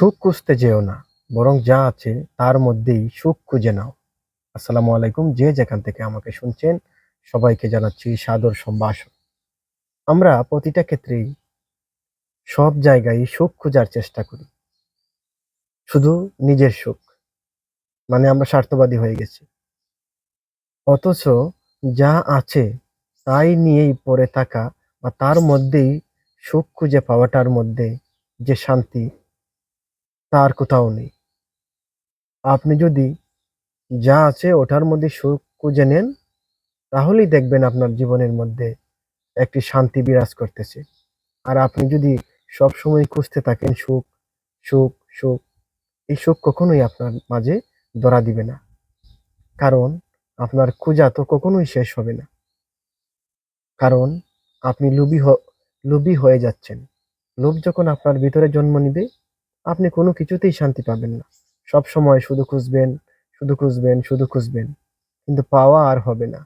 সুখ খুঁজতে যেও না, বরং যা আছে তার মধ্যেই সুখ খুঁজে নাও। আসসালামু আলাইকুম, যে যেখান থেকে আমাকে শুনছেন, সবাইকে জানাচ্ছি সাদর সম্ভাষণ। আমরা প্রতিটা ক্ষেত্রেই সব জায়গায় সুখ খোঁজার চেষ্টা করি। শুধু নিজের সুখ মানে আমরা স্বার্থবাদী হয়ে গেছি। অথচ যা আছে তাই নিয়েই পড়ে থাকা বা তার মধ্যেই সুখ খুঁজে পাওয়াটার মধ্যে যে শান্তি তার কোথাও নেই। আপনি যদি যা আছে ওটার মধ্যে সুখ খুঁজে নেন, তাহলেই দেখবেন আপনার জীবনের মধ্যে একটি শান্তি বিরাজ করতেছে। আর আপনি যদি সব সময় খুঁজতে থাকেন সুখ সুখ সুখ, এই সুখ কখনোই আপনার মাঝে ধরা দিবে না। কারণ আপনার খোঁজা তো কখনোই শেষ হবে না। কারণ আপনি লুবি লোভী হয়ে যাচ্ছেন। লোভ যখন আপনার ভিতরে জন্ম নিবে আপনি কোনো কিছুতেই শান্তি পাবেন না। সব সময় শুধু খুঁজবেন শুধু খুঁজবেন শুধু খুঁজবেন। কিন্তু পাওয়া আর হবে না।